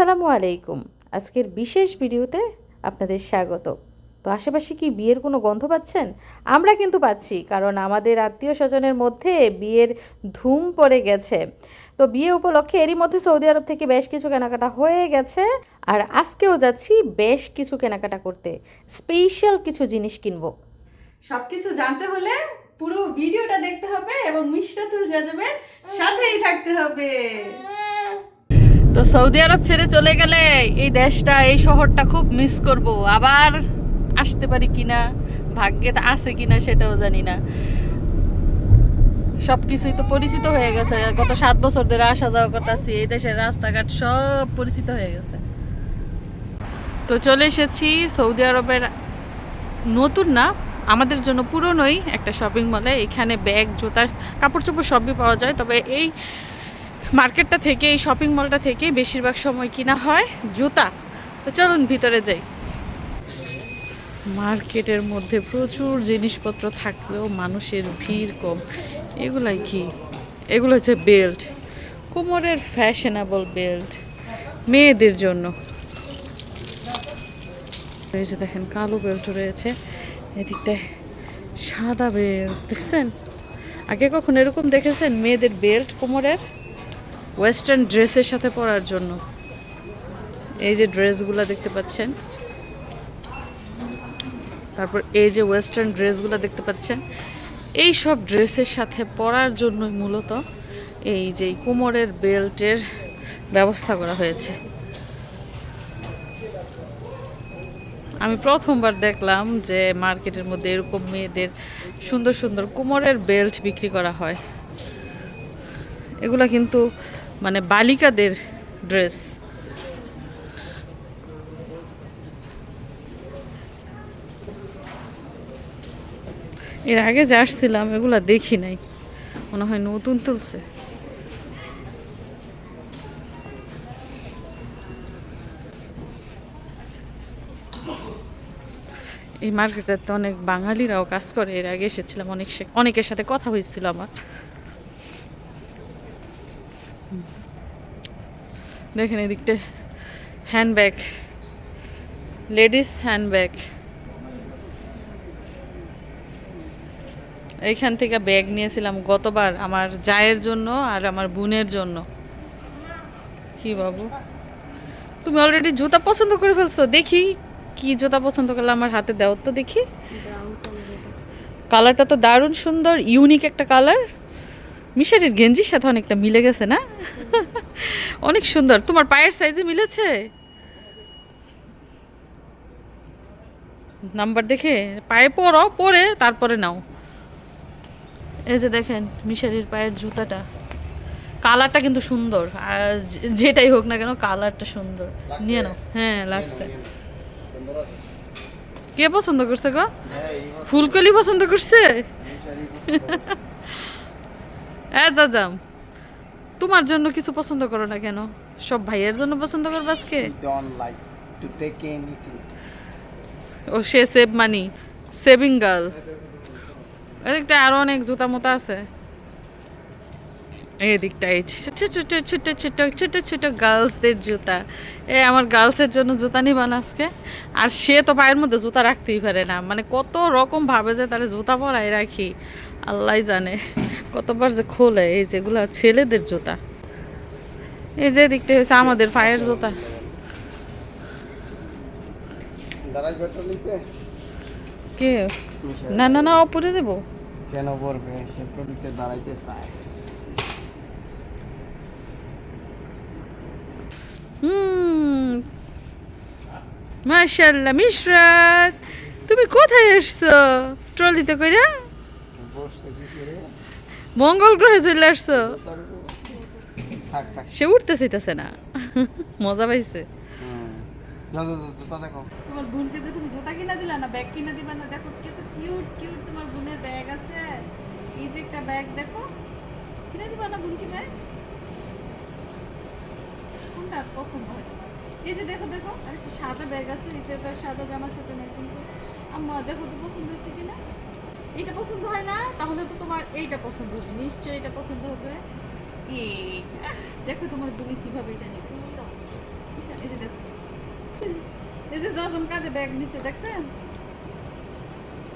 আসসালামু আলাইকুম। আজকের বিশেষ ভিডিওতে আপনাদের স্বাগত। তো আশেপাশে কি বিয়ের কোনো গন্ধ পাচ্ছেন? আমরা কিন্তু পাচ্ছি, কারণ আমাদের আত্মীয় স্বজনের মধ্যে বিয়ের ধুম পড়ে গেছে। তো বিয়ে উপলক্ষে এরই মধ্যে সৌদি আরব থেকে বেশ কিছু কেনাকাটা হয়ে গেছে। আর আজকেও যাচ্ছি বেশ কিছু কেনাকাটা করতে। স্পেশাল কিছু জিনিস কিনবো। সবকিছু জানতে হলে পুরো ভিডিওটা দেখতে হবে এবং মিষ্টাতুল যাজবের সাথেই থাকতে হবে। সৌদি আরব ছেড়ে চলে গেলে এই দেশটা, এই শহরটা খুব মিস করব। আবার আসতে পারি কিনা, ভাগ্যে আছে কিনা সেটাও জানি না। সব কিছুই তো পরিচিত হয়ে গেছে। গত সাত বছর ধরে আসা যাওয়া করতেছি, এই দেশের রাস্তাঘাট সব পরিচিত হয়ে গেছে। তো চলে এসেছি সৌদি আরবের নতুন না, আমাদের জন্য পুরনোই একটা শপিং মলে এখানে ব্যাগ জুতার কাপড় চোপড় সবই পাওয়া যায়। তবে এই মার্কেটটা থেকে এই শপিং মলটা থেকে বেশিরভাগ সময় কিনা হয় জুতা। তো চলুন ভিতরে যাই। মার্কেটের মধ্যে প্রচুর জিনিসপত্র থাকলেও মানুষের ভিড় কম। এগুলাই কি? এগুলো হচ্ছে বেল্ট। কোমরের ফ্যাশনেবল বেল্ট। মেয়েদের জন্য। যে দেখেন, কালো বেল্ট রয়েছে। এদিকটায় সাদা বেল্ট, দেখছেন? আগে কখন এরকম দেখেছেন? মেয়েদের বেল্ট, কোমরের? ওয়েস্টার্ন ড্রেসের সাথে পরার জন্য। এই যে ড্রেসগুলো দেখতে পাচ্ছেন। তারপর এই যে ওয়েস্টার্ন ড্রেসগুলো দেখতে পাচ্ছেন। এই সব ড্রেসের সাথে পরার জন্য মূলত এই যে কোমরের বেল্টের ব্যবস্থা করা হয়েছে। আমি প্রথমবার দেখলাম যে মার্কেটের মধ্যে এরকম মেয়েদের সুন্দর সুন্দর কোমরের বেল্ট বিক্রি করা হয়। এগুলা কিন্তু মানে বালিকাদের ড্রেস। এর আগে যে আসছিলাম, এগুলা দেখি নাই। মনে হয় নতুন তুলছে। এই মার্কেটে অনেক বাঙালিরাও কাজ করে, এর আগে এসেছিলাম, অনেক অনেকের সাথে কথা হয়েছিল আমার। দেখেন এদিকটা হ্যান্ডব্যাগ লেডিস হ্যান্ডব্যাগ এইখান থেকে ব্যাগ নিয়েছিলাম গতবার আমার জায়ের জন্য আর আমার বোনের জন্য। কি বাবু? তুমি অলরেডি জুতা পছন্দ করে ফেলছো দেখি কি জুতা পছন্দ করলে আমার হাতে দাও তো দেখি। কালারটা তো দারুণ সুন্দর ইউনিক একটা কালার মিশারির গেঞ্জির সাথে অনেকটা মিলে গেছে না? অনেক সুন্দর। তোমার পায়ের সাইজে মিলেছে? নাম্বার দেখে পায়ে পরো পরে তারপরে নাও। এই যে দেখেন মিশারির পায়ের জুতাটা। কালারটা কিন্তু সুন্দর। আর যেটাই হোক না কেন কালারটা সুন্দর। নিয়ে নাও। হ্যাঁ লাগছে। কে পছন্দ করছে গো? ফুলকলি পছন্দ করছে। হ্যাঁ তোমার জন্য কিছু পছন্দ করো না কেন? সব ভাইয়ের জন্য পছন্দ করবে আজকে. ও সে সেভ মানি সেভিং গার্ল এদিকটা আরও অনেক জুতা মোতা আছে। এই দিকটাই ছোট ছোট ছোট ছোট ছোট ছোট গার্লসদের জুতা। এ আমার গার্লসের জন্য জুতা নিবান আজকে। আর সে তো পায়ের মধ্যে জুতা রাখতেই পারে না। মানে কত রকম ভাবে যে তারা জুতা পরাই রাখি। আল্লাহ জানে। কতবার যে খোলে এই যেগুলা ছেলেদের জুতা। এই যে দিকটা হচ্ছে আমাদের পায়ের জুতা। কে? না না না পরে যাব। কেন করবে সে প্রদীপে দাঁড়াইতে চায়। হুম। মাশাল্লাহ মিশরাত তুমি কোথায় এসছো ট্রলিতে কইরা? মঙ্গল গ্রহে চলে আসছো? সে উঠতে চাইতেছে না। মজা পাইছে। তোমার বোনকে যে তুমি জুতা কিনা দিলা না ব্যাগ কিনা দিবা না দেখো কত কিউট কিউট তোমার বোনের ব্যাগ আছে। এই যে একটা ব্যাগ দেখো। কিনা দিবা না বোনকে ব্যাগ? কোনটা পছন্দ হয়? এই যে দেখো দেখো আর একটা সাদা ব্যাগ আছে এটা সাদা জামার সাথে ম্যাচিং করে। আম্মা দেখো তো পছন্দ হয়েছে কিনা? এইটা পছন্দ হয় না তাহলে তো তোমার এইটা পছন্দ হবে নিশ্চয়ই এটা পছন্দ হবে। আহ, দেখো তোমার বোন কীভাবে এটা নেবে। এটা এই যে দেখুন এই যে জজম কাঁধে ব্যাগ নিচে দেখছেন?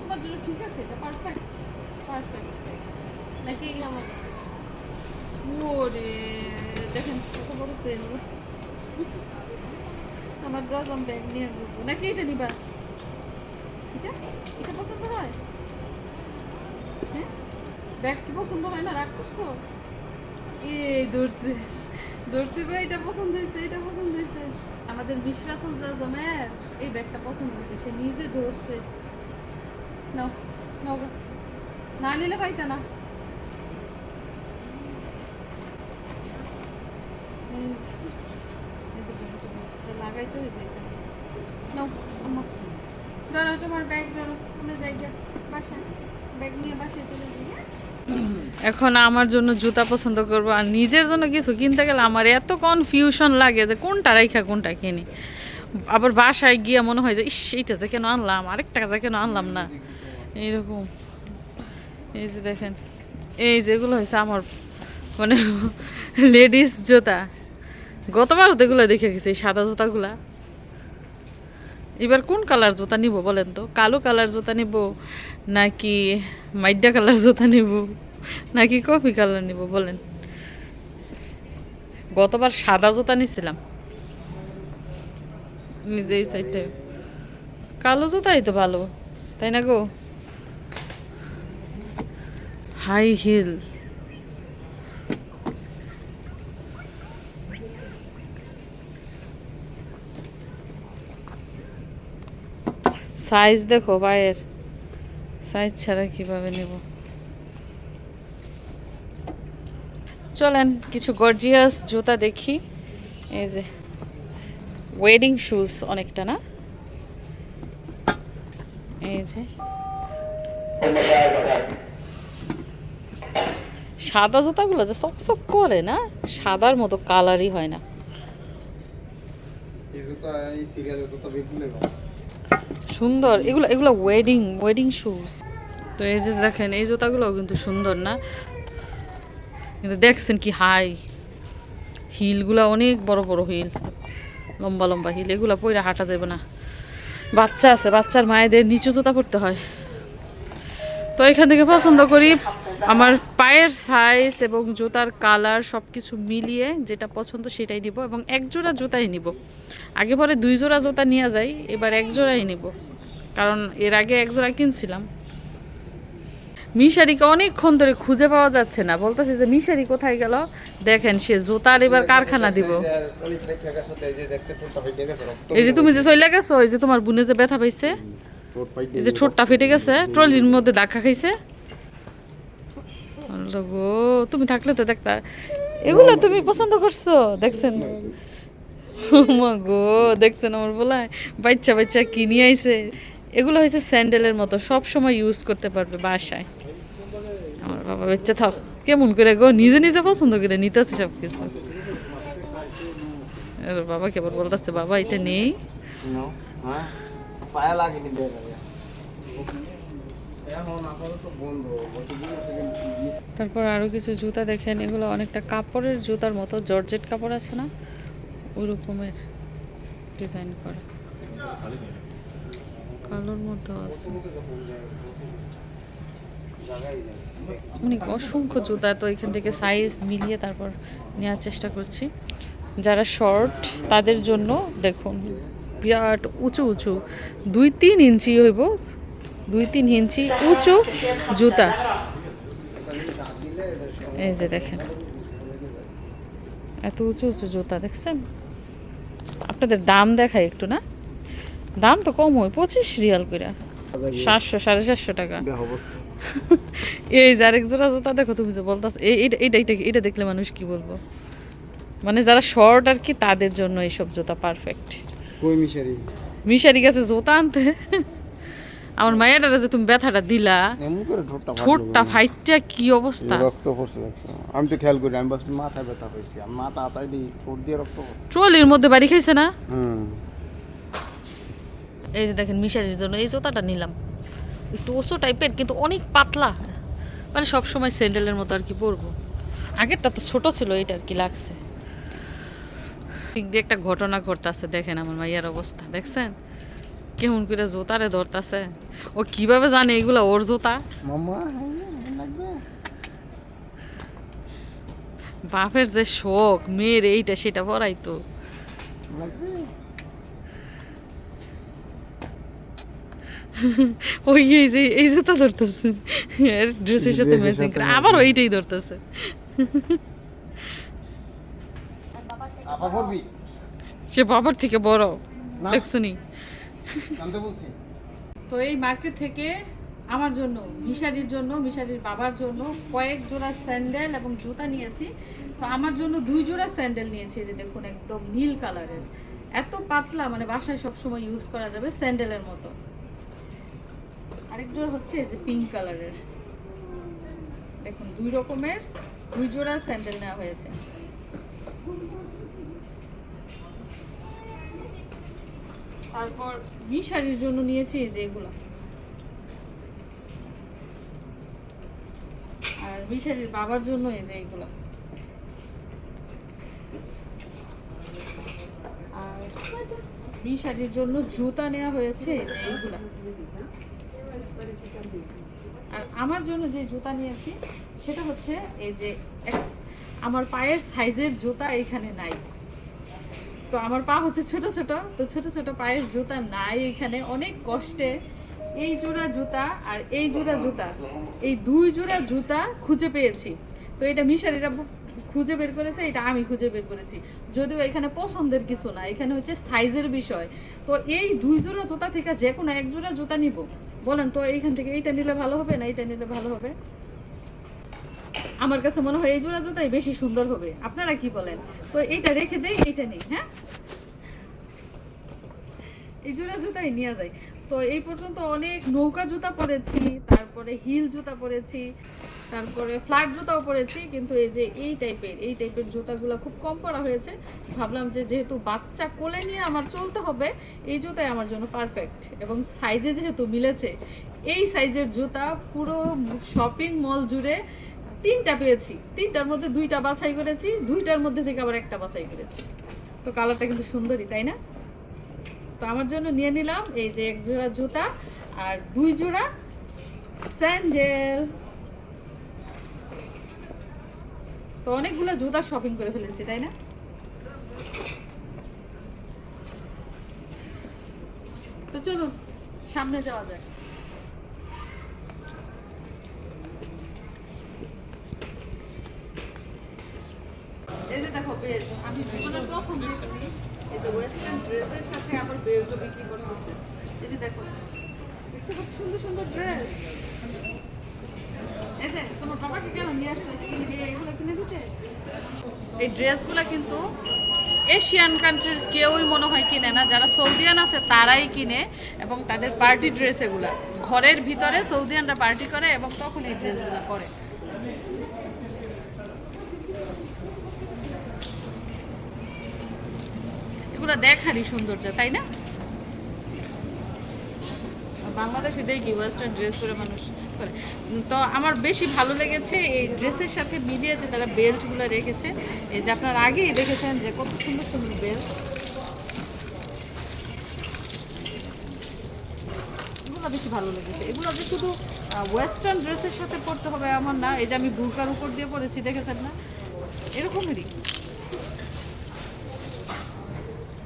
তোমার জন্য ঠিক আছে এটা পারফেক্ট পারফেক্ট নাকি ওরে দেখেন কত বড় সেল আমার জজম ব্যাগ নিয়ে নাকি এটা নিবা? এটা? এটা পছন্দ হ্যাঁ? ব্যাগ কি পছন্দ হয় না? রাগ করছ? এই ধরছে ধরছে গো এটা পছন্দ হয়েছে, এটা পছন্দ হয়েছে। আমাদের মিশরাতুল জমের এই ব্যাগটা পছন্দ হয়েছে, সে নিজে ধরছে। নাও নাও না নিলে পাইতা না। যে- যে লাগাইতে হইবে। নাও তোমার ব্যাগ, ধরো, আমরা যাই বাসায়। এখন আমার জন্য জুতা পছন্দ করব আর নিজের জন্য কিছু কিনতে গেলে আমার এত কনফিউশন লাগে যে কোনটা রাইখা, কোনটা কিনি। আবার বাসায় গিয়ে মনে হয় যে, ইস, এইটা যে কেন আনলাম, আরেকটা যে কেন আনলাম না। এইরকম। এই যে দেখেন, এই যেগুলো হয়েছে আমার মানে লেডিস জুতা। গতবার তো এগুলো দেখে গেছি সাদা জুতাগুলা। এবার কোন কালার জুতা নিব বলেন তো? কালো কালার জুতা নিব, নাকি মাইডা কালার জুতা নিব, নাকি কফি কালার নিব বলেন? গতবার সাদা জুতা নিছিলাম। নিজে এই সাইডে কালো জুতাই তো ভালো, তাই না গো? হাই হিল সাইজ দেখো পায়ের সাইজ ছাড়া কীভাবে নেব? চলেন, কিছু গর্জিয়াস জুতা দেখি। এই যে ওয়েডিং শুজ অনেকটা না? এই যে। সাদা জুতাগুলো যে চকচক করে না? সাদার মতো কালারই হয় না। এই জুতা, এই সিরিয়ালের জুতা বিপুল সুন্দর। এগুলো এগুলো ওয়েডিং ওয়েডিং শুজ তো এই যে দেখেন, এই জুতাগুলোও কিন্তু সুন্দর না? কিন্তু দেখছেন কি হাই হিলগুলো অনেক বড় বড় হিল। লম্বা লম্বা হিল। এগুলো পইরা হাঁটা যাবে না। বাচ্চা আছে, বাচ্চার মায়েদের নিচু জুতা পড়তে হয়। তো এখান থেকে পছন্দ করি। আমার পায়ের সাইজ এবং জুতার কালার সব কিছু মিলিয়ে যেটা পছন্দ সেটাই নিব এবং এক জোড়া জুতাই নিব। আগে পরে দুই জোড়া জুতা নিয়ে যাই এবার এক জোড়াই নিব। কারণ এর আগে এক জোড়া কিনছিলাম। মিশারিকে অনেকক্ষণ ধরে খুঁজে পাওয়া যাচ্ছে না। বলতেছে যে মিশারি কোথায় গেল? দেখেন সে জুতার এবার কারখানা দিব। এই যে তুমি যে চলে গেছো এই যে তোমার বুনে যে ব্যথা পাইছে এই যে ঠোঁটটা ফেটে গেছে ট্রলির মধ্যে ধাক্কা খাইছে। গো, তুমি থাকলে তো দেখতা। এগুলো তুমি পছন্দ করছ, দেখছেন? গো, দেখছেন আমার বলায় বাচ্চা বাচ্চা কিনে আইছে। এগুলো হয়েছে স্যান্ডেলের মতো, সব সময় ইউজ করতে পারবে বাসায়। আমার বাবা, বাচ্চা, থাক। কেমন করে গো, নিজে নিজে পছন্দ করে নিতেছে সব কিছু বাবা, কেবল বলতেছে, বাবা, এটা নেই। হ্যাঁ? পায়া বের এখন আপাতত বন্ধ কতদিন থেকে তারপর আরও কিছু জুতা দেখেন, এগুলো অনেকটা কাপড়ের জুতার মতো, জর্জেট কাপড় আছে না? ওই রকমের ডিজাইন করা। কালোর মধ্যে আছে। অনেক অসংখ্য জুতা, তো এখান থেকে সাইজ মিলিয়ে তারপর নেওয়ার চেষ্টা করছি। যারা শর্ট তাদের জন্য দেখুন, বিরাট উঁচু উঁচু, দুই তিন ইঞ্চি হইব। দুই তিন ইঞ্চি উঁচু জুতা। এই যে দেখেন। এত উঁচু উঁচু জুতা দেখছেন? আপনাদের দাম দেখায় একটু না? দাম তো কম হয় পঁচিশ রিয়াল করে সাতশো সাড়ে সাতশো টাকা। এই যে আরেক জোড়া জুতা দেখো তুমি যে বলতাস এইটা এইটা এইটা এটা দেখলে মানুষ কি বলব? মানে যারা শর্ট আর কি তাদের জন্য এইসব জুতা পারফেক্ট কই মিশারি? মিশারি গেছে জুতা আনতে। আমার মায়েরা যে তুমি ব্যথাটা দিলা ঠোঁটটা? ফাইটটা কি অবস্থা? রক্ত পড়ছে আমি তো খেয়াল করি আমি ভাবছি মাথায় ব্যথা পাইছি আমি মাথা আতাই দিই ঠোঁট দিয়ে রক্ত ট্রলির মধ্যে বাড়ি খাইছে না? এই যে দেখেন মিশারির জন্য এই জুতাটা নিলাম। একটু ওসো টাইপের কিন্তু অনেক পাতলা। মানে সব সময় স্যান্ডেলের মতো আর কি পরবো। আগেরটা তো ছোট ছিল এটা আর কি লাগছে। দিক দিয়ে একটা ঘটনা ঘটতেছে দেখেন আমার মাইয়ার অবস্থা দেখছেন? কেমন করে জুতারে ধরতাছে? ও কীভাবে জানে এগুলো ওর জোতা? মাম্মা হ্যাঁ, বাপের যে শখ মেয়ের এইটা সেটা পড়াইতো লাগবে? ওই এই যে এই জুতা ধরতেছে। এর ড্রেসের সাথে ম্যাচিং করে। আবার ওইটাই ধরতেছে। সে বাবার থেকে বড়। না। জানতে বলছি। তো এই মার্কেট থেকে আমার জন্য, মিশারির জন্য, মিশারির বাবার জন্য কয়েক জোড়া স্যান্ডেল এবং জুতা নিয়েছি। তো আমার জন্য দুই জোড়া স্যান্ডেল নিয়েছি যে দেখুন একদম নীল কালারের। এত পাতলা মানে বাসায় সবসময় ইউজ করা যাবে স্যান্ডেলের মতো। আরেক জোড়া হচ্ছে যে পিঙ্ক কালারের। দেখুন, দুই রকমের, দুই জোড়া স্যান্ডেল নেওয়া হয়েছে। তারপর মিশারির জন্য নিয়েছি এই যে এগুলো। আর মিশারির বাবার জন্য এই যে এগুলো। আর মিশারির জন্য জুতা নেওয়া হয়েছে এইগুলা। আর আমার জন্য যে জুতা নিয়েছি, সেটা হচ্ছে এই যে আমার পায়ের সাইজের জুতা এখানে নাই। তো আমার পা হচ্ছে ছোট ছোট, তো ছোট ছোট পায়ের জুতা নাই এখানে, অনেক কষ্টে। এই জোড়া জুতা আর এই জোড়া জুতা, এই দুই জোড়া জুতা খুঁজে পেয়েছি। তো এটা মিশারিরা খুঁজে বের করেছে, এটা আমি খুঁজে বের করেছি। যদিও এখানে পছন্দের কিছু না, এখানে হচ্ছে সাইজের বিষয়। তো এই দুই জোড়া জুতা থেকে যে কোনো এক জোড়া জুতা নিব। বলেন তো, এইখান থেকে এইটা নিলে ভালো হবে না এইটা নিলে ভালো হবে? আমার কাছে মনে হয় এই জোড়া জুতাই বেশি সুন্দর হবে। আপনারা কি বলেন? তো এটা রেখে দেই, এইটা নেই হ্যাঁ? এই জোড়া জুতাই নিয়ে যায় তো এই পর্যন্ত অনেক নৌকা জুতা পরেছি, তারপরে হিল জুতা পরেছি, তারপরে ফ্ল্যাট জুতাও পরেছি, কিন্তু এই যে এই টাইপের এই টাইপের জুতাগুলো খুব কম পরা হয়েছে। ভাবলাম যে যেহেতু বাচ্চা কোলে নিয়ে আমার চলতে হবে, এই জুতাই আমার জন্য পারফেক্ট এবং সাইজে যেহেতু মিলেছে, এই সাইজের জুতা পুরো শপিং মল জুড়ে তিনটা পেয়েছি। তিনটার মধ্যে দুইটা বাছাই করেছি, দুইটার মধ্যে থেকে আবার একটা বাছাই করেছি। তো কালারটা কিন্তু সুন্দরই, তাই না? তো আমার জন্য নিয়ে নিলাম এই যে এক জোড়া জুতা আর দুই জোড়া স্যান্ডেল। তো অনেকগুলো জুতা শপিং করে ফেলেছি, তাই না? তো চলুন, সামনে যাওয়া যাক। এই ড্রেসের সাথে সুন্দর সুন্দর ড্রেস এই ড্রেসগুলো কিন্তু এশিয়ান কান্ট্রির কেউই মনে হয় কিনে না। যারা সৌদিয়ান আছে, তারাই কিনে এবং তাদের পার্টি ড্রেস এগুলা। ঘরের ভিতরে সৌদিয়ানরা পার্টি করে এবং তখন এই ড্রেসগুলো পরে। এগুলো দেখারই সৌন্দর্য, তাই না? বাংলাদেশে দেখি ওয়েস্টার্ন ড্রেস করে মানুষ করে। তো আমার বেশি ভালো লেগেছে এই ড্রেসের সাথে মিলিয়ে যে তারা বেল্টগুলো রেখেছে। এই যে আপনারা আগেই দেখেছেন যে কত সুন্দর সুন্দর বেল্ট এগুলো বেশি ভালো লেগেছে। এগুলো যে শুধু ওয়েস্টার্ন ড্রেসের সাথে পরতে হবে এমন না। এই যে আমি বুরকার উপর দিয়ে পরেছি, দেখেছেন না? এরকমই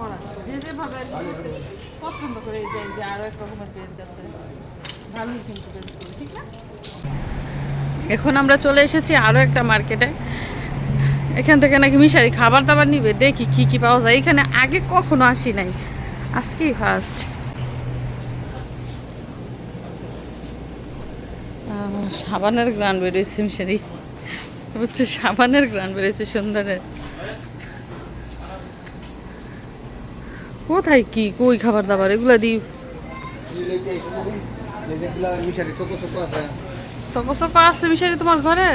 করা যে পছন্দ করে যে এক রকমের আছে। ভালোই কিন্তু ঠিক না? এখন আমরা চলে এসেছি আরও একটা মার্কেটে এখান থেকে নাকি মিশারি খাবার দাবার নিবে, দেখি কি কি পাওয়া যায়। এখানে আগে কখনো আসি নাই, আজকেই ফার্স্ট সাবানের গ্রান বেরোয়েছে মিশারি। বুঝছ সাবানের গ্রান বেরোয়েছে সুন্দরের। কোথায় কি কই খাবার দাবার এগুলা দিই। কি লইতে এসে দেখুন এই যেগুলা মিশারি ছোট ছোট আছে মিশারি তোমার ঘরে?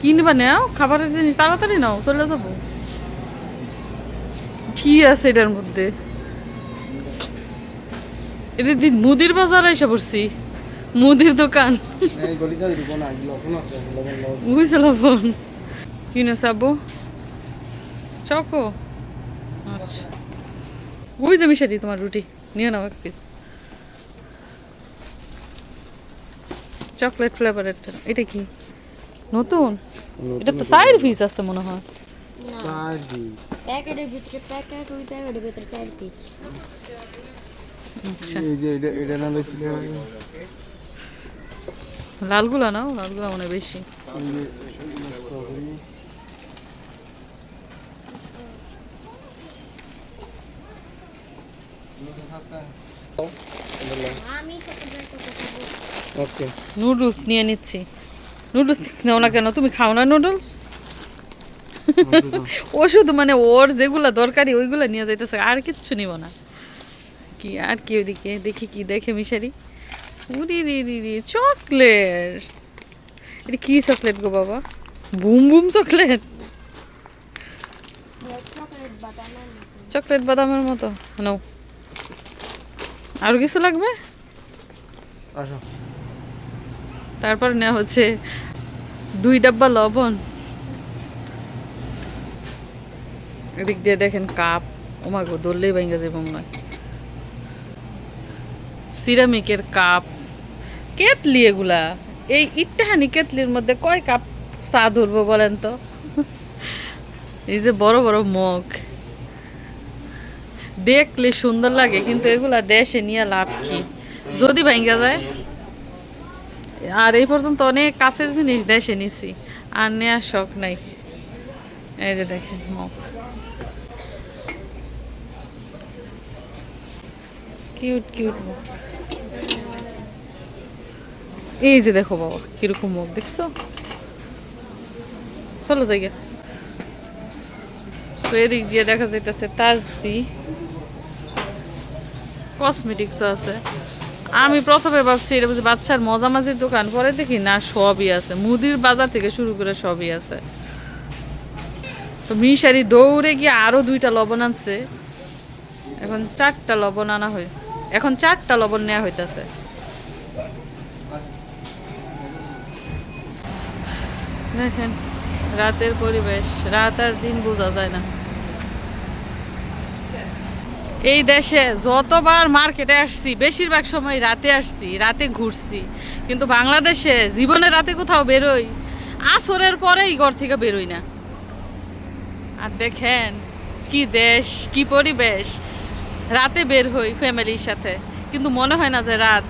কি নিবা নেও খাবারের জিনিস তাড়াতাড়ি নাও চলে যাব। কি আছে এটার মধ্যে? এটা দি মুদির বাজার এসে পড়ছি। মুদির দোকান। বুঝছে লবণ? কি নেছ আব্বু? চকো? আচ্ছা। ওই যে মিশারি তোমার রুটি। নিয়ে নাও এক পিস চকলেট ফ্লেভারেরটা। এটা কি? নতুন? এটা তো সাইড পিস আছে মনে হয়। প্যাকেটের ভিতরে প্যাকেট ওই প্যাকেটের ভিতরে চার পিস আচ্ছা। এই যে এটা এটা না লালগুলা নাও লালগুলা মনে হয় বেশি এই যে স্ট্রবেরি আমি চকলেট খাব ওকে নুডলস নিয়ে নিচ্ছি। নুডলস নাও না কেন? তুমি খাও না নুডলস ও শুধু মানে ওর যেগুলা দরকারি ওইগুলা নিয়ে যাইতেছে। আর কিচ্ছু নিব না। কি আর কি ওইদিকে? দেখি কি দেখে মিশারি। উরি রি রি রি চকলেট এটা কি চকলেট গো বাবা? বুম বুম চকলেট চকলেট বাদামের চকলেট বাদামের মতো। নাও। আর কিছু লাগবে? আসো। তারপর নেওয়া হচ্ছে দুই ডাব্বা লবণ। এদিক দিয়ে দেখেন কাপ। ওমা গো দললেই যাবে মনে হয়। সিরামিকের কাপ। কেতলি এগুলা। এই ইট্টাহানি কেতলির মধ্যে কয় কাপ চা ধরবো বলেন তো? এই যে বড় বড় মগ। দেখলে সুন্দর লাগে, কিন্তু এগুলা দেশে নিয়ে লাভ কি? যদি ভেঙে যায় আর এই পর্যন্ত অনেক কাছের জিনিস দেশে নিছি, আর নেওয়ার শখ নাই। এই যে দেখেন মগ কিউট কিউট এই যে দেখো বাবা, কীরকম মুখ, দেখছ? চলো জায়গা তো এদিক দিয়ে দেখা যাইতেছে তাজবি। কসমেটিক্স আছে। আমি প্রথমে ভাবছি, এটা বুঝি বাচ্চার মজামাজির দোকান, পরে দেখি না, সবই আছে। মুদির বাজার থেকে শুরু করে সবই আছে। তো মিশারি দৌড়ে গিয়ে আরও দুইটা লবণ আনছে। এখন চারটা লবণ আনা হয়। এখন চারটা লবণ নেওয়া হইতাছে। দেখেন, রাতের পরিবেশ, রাত আর দিন বোঝা যায় না। এই দেশে যতবার মার্কেটে আসছি, বেশিরভাগ সময় রাতে আসছি, রাতে ঘুরছি। কিন্তু বাংলাদেশে জীবনে রাতে কোথাও বেরোই, আসরের পরেই ঘর থেকে বেরোই না। আর দেখেন কি দেশ, কি পরিবেশ। রাতে বের হই ফ্যামিলির সাথে। কিন্তু মনে হয় না যে রাত